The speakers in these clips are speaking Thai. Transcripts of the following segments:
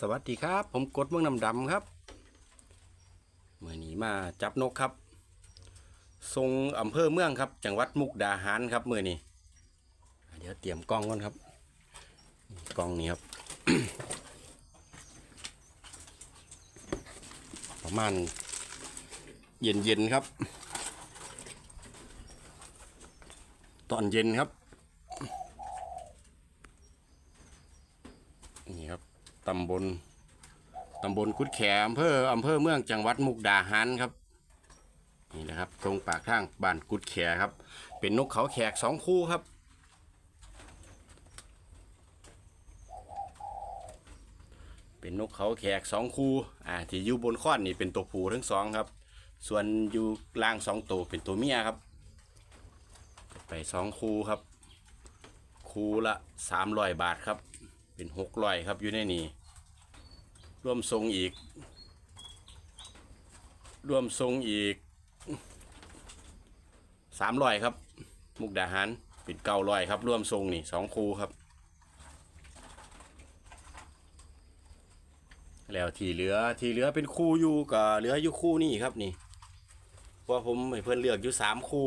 สวัสดีครับ ผมกดเมืองน้ำดำครับเมื่อนี้มาจับนกครับ ทรงอำเภอเมืองครับ จังหวัดมุกดาหารครับเมื่อนี้เดี๋ยวเตรียมกล้องก่อนครับกล้องนี้ครับ ประมาณเย็นๆครับ ตอนเย็นครับ นี่ครับ ตำบลตำบลกุดแขอำเภออำเภอเมืองจังหวัดมุกดาหารครับนี่นะครับตรงปากทางบ้านกุดแขครับ เป็นนกเขาแขกสองคู่ครับ เป็นนกเขาแขกสองคู่อ่าที่อยู่บนค้อนนี่เป็นตัวผู้ทั้งสองครับ ส่วนอยู่ล่างสองตัวเป็นตัวเมียครับ ไปสองคู่ครับ คู่ละสามร้อยบาทครับ เป็นหกร้อยครับอยู่ในนี้ร่วมทรงอีก ร่วมทรงอีกสามร้อยครับ มุกดาหารเป็นเก้าร้อยครับ ร่วมทรงนี่สองคูครับ แล้วที่เหลือที่เหลือเป็นคู่อยู่กับเหลืออยู่คู่นี่ครับนี่เพราะผมให้เพื่อนเลือกอยู่สามคู่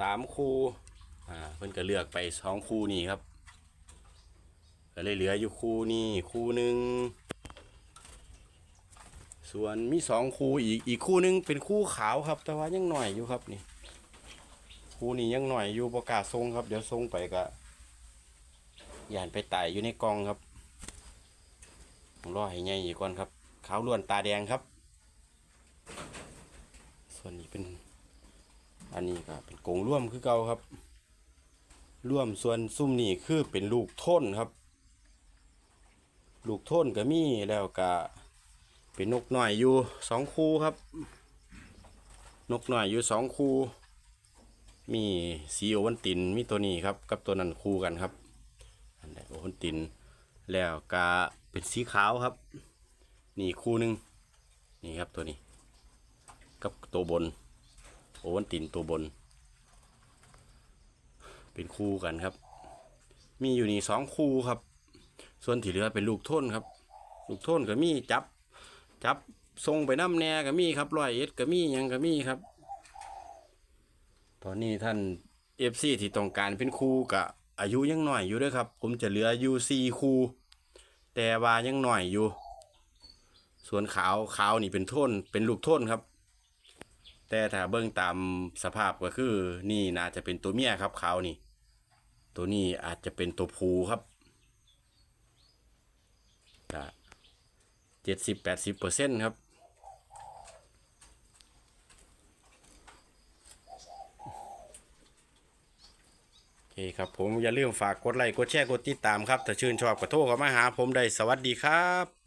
สามคู่อ่าเพื่อนก็เลือกไปสองคู่นี่ครับ ก็เลยเหลืออยู่คู่นี่คู่หนึ่งส่วนมีสองคู่อีกอีกคู่หนึงเป็นคู่ขาวครับ แต่ว่ายังหน่อยอยู่ครับนี่ คู่นี้ยังหน่อยอยู่ประกาศทรงครับ เดี๋ยวทรงไปก็ย่านไปไต่อยู่ในกองครับรอให้ใหญ่อีกก่อนครับ ขาวล้วนตาแดงครับ ส่วนนี้เป็น อันนี้ก็เป็นกงร่วมคือเก่าครับร่วมส่วนซุ่มนี่คือเป็นลูกท่นครับ ลูกโท่นก็มีแล้วก็เป็นนกหน่อยอยู่สองคู่ครับ นกหน่อยอยู่สองคู่ มีสีโอวันตินมีตัวนี้ครับกับตัวนั้นคู่กันครับอันนี้โอวันตินแล้วก็เป็นสีขาวครับ นี่คู่หนึ่งนี่ครับตัวนี้ กับตัวบน โอวันตินตัวบน เป็นคู่กันครับ มีอยู่นี่สองคู่ครับ ส่วนที่เหลือเป็นลูกท่นครับ ลูกท่นก็มีจับ จับทรงไปน้ำแน่ก็มีครับร้อยเอ็ดก็มียังก็มีครับ ตอนนี้ท่านเอฟซีที่ต้องการเป็นครูกะอายุยังหน่อยอยู่ด้วยครับ ผมจะเหลืออยู่สี่ครูแต่ว่ายังหน่อยอยู่ ส่วนขาวขาวนี่เป็นท่นเป็นลูกท่นครับ แต่ถ้าเบิ่งตามสภาพก็คือ นี่น่าจะเป็นตัวเมียครับขาวนี่ ตัวนี้อาจจะเป็นตัวผูครับ เจ็ดสิบแปดสิบเปอร์เซ็นต์ครับโอเคครับผมอย่าลืมฝากกดไลค์กดแชร์กดติดตามครับ ถ้าชื่นชอบก็โทรเข้ามาหาผมได้สวัสดีครับ